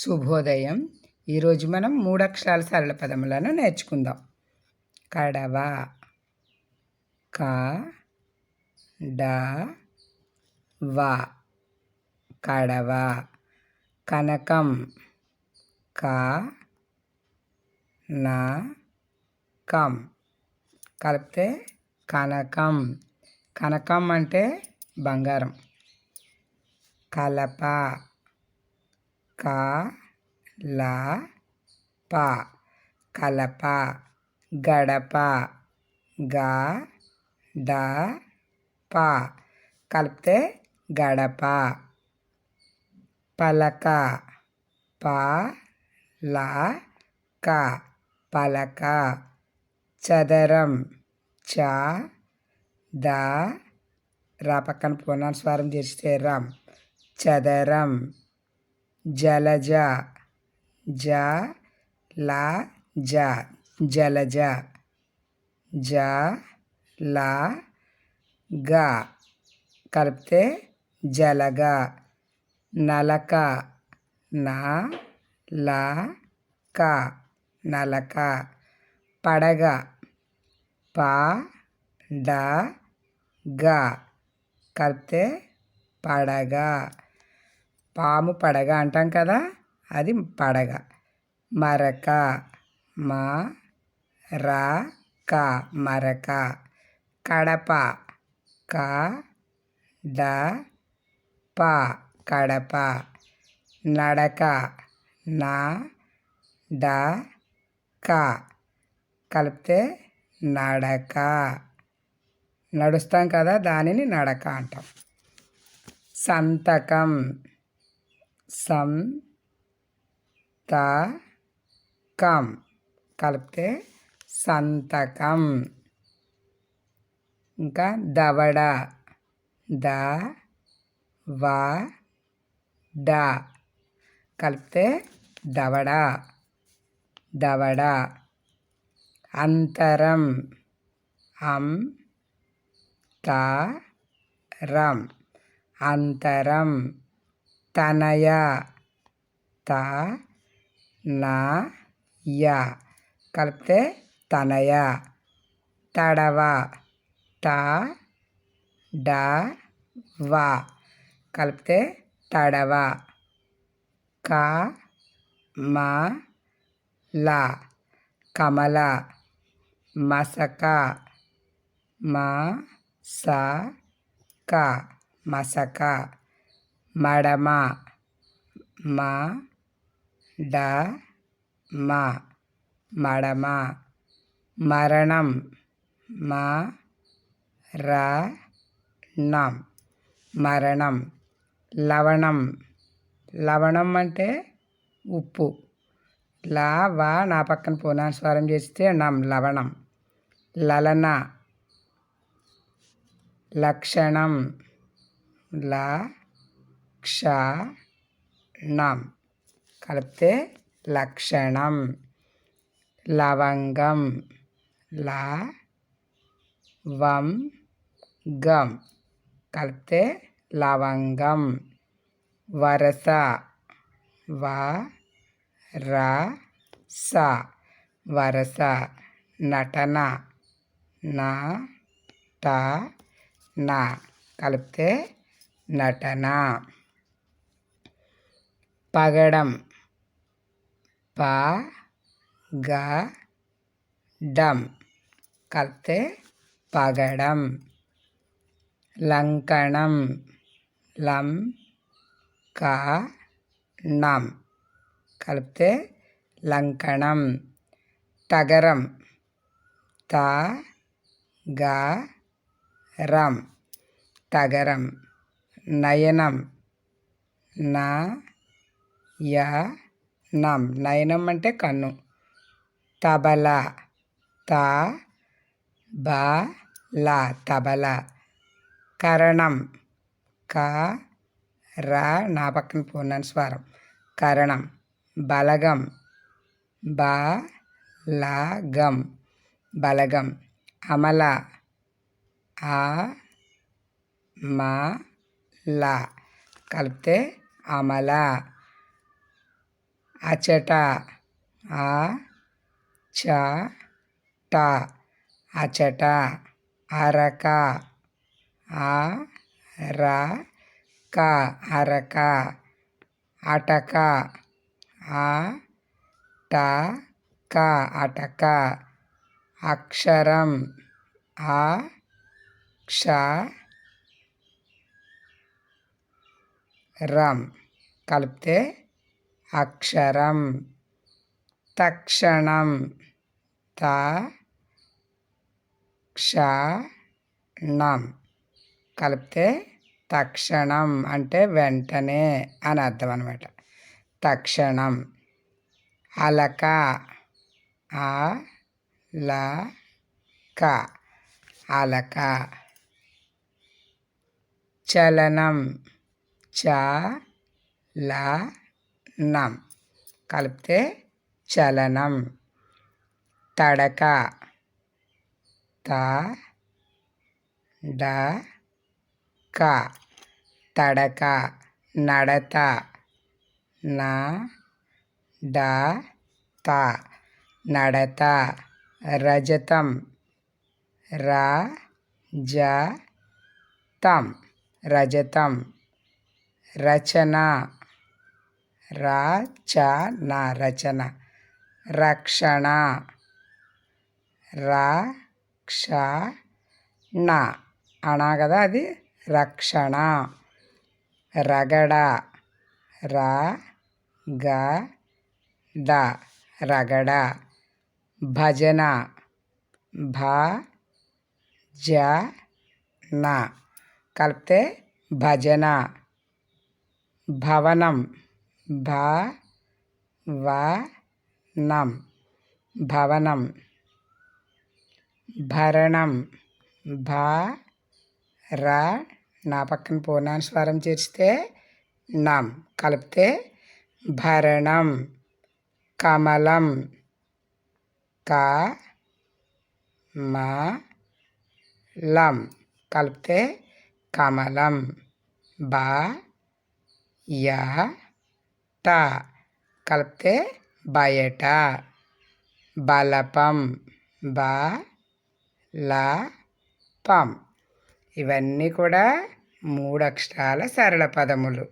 శుభోదయం. ఈరోజు మనం మూడు అక్షరాల సరళ పదములను నేర్చుకుందాం. కడవ క డ వ. కడవ కనకం క న కం. కలిపితే కనకం. కనకం అంటే బంగారం. కలప క ల ప కలప గడప గ డ ప. కలిపితే గడప. పలక ప ల క. పలక చదరం చ ద. రా పక్కన పునఃస్వరం చేస్తే రం. చదరం జలజ. జ ల జ. జలజ. జ ల గ. కలిపితే జలగ. నలక. న ల క. నలక. పడగ. ప డ గ. కలిపితే పడగ. పాము పడగ అంటాం కదా అది పడగ. మరక మా ర క మరక. కడప క డ ప కడప. నడక నా డ క. కలిపితే నడక. నడుస్తాం కదా దానిని నడక అంటాం. సంతకం. సంతకం త కం. కలిపితే సంతకం. ఇంకా దవడ ద వ డ. కలిపితే దవడ దవడ. అంతరం అం త రం. అంతరం తనయ త న య. కలిపితే తనయ. తడవ. త డ వ. కలిపితే తడవ. క మ ల. కమల. మసక. మ స క. మసక. మడమ మ డ మ మడమ మరణం మ ర నం మరణం లవణం. లవణం అంటే ఉప్పు. లా వా నా పక్కన పునాస్వరం చేస్తే నం లవణం. లలన లక్షణం. ల లక్షణం. కలిపితే లక్షణం. లవంగం. ల వం గం కలిపితే లవంగం. వరస. వ ర స వరస. నటన. నా. ట. నా. కలిపితే నటన. పగడం ప గ డం కలిపితే పగడం లంకణం లం క ణం కలిపితే లంకణం తగరం త గ రం తగరం నయనం నా య నం నయనం అంటే కన్ను. తబల త బ ల తబల. కరణం క ర నా పక్కన పూర్ణ స్వరం. కరణం బలగం బ ల గం. బలగం అమల ఆ మ ల. కలిపితే అమల. అచట ఆ చ ట అచట అరక ఆ ర క అరక అటక ఆ ట క అటక అక్షరం ఆ క్ష రం. కలిపితే అక్షరం. తక్షణం. త. క్షణం. కలిపితే తక్షణం అంటే వెంటనే అని అర్థం అనమాట తక్షణం. అలక. ఆ ల క అలక. చలనం. చ. ల. నం కలిపితే చలనం. తడక. త డ క. తడక. నడత. న డ త. నడత. రజతం. ర జ తం. రజతం. రచన. రచన. రచన రక్షణ. రక్షణ. అనా కదా అది? రక్షణ. రగడ. ర గ డ రగడ. భజన. భ జ న కలిపితే భజన. భవనం. భ భవనం. భరణం. భ ర నా పక్కన పూర్ణానుస్వారం స్వరం చేర్చితే నం. కలిపితే భరణం. కమలం. క మ లం. కలిపితే కమలం. బ య ట కలిపితే బయట. బలపం బ ల పం ఇవన్నీ కూడా మూడు అక్షరాల సరళ పదములు.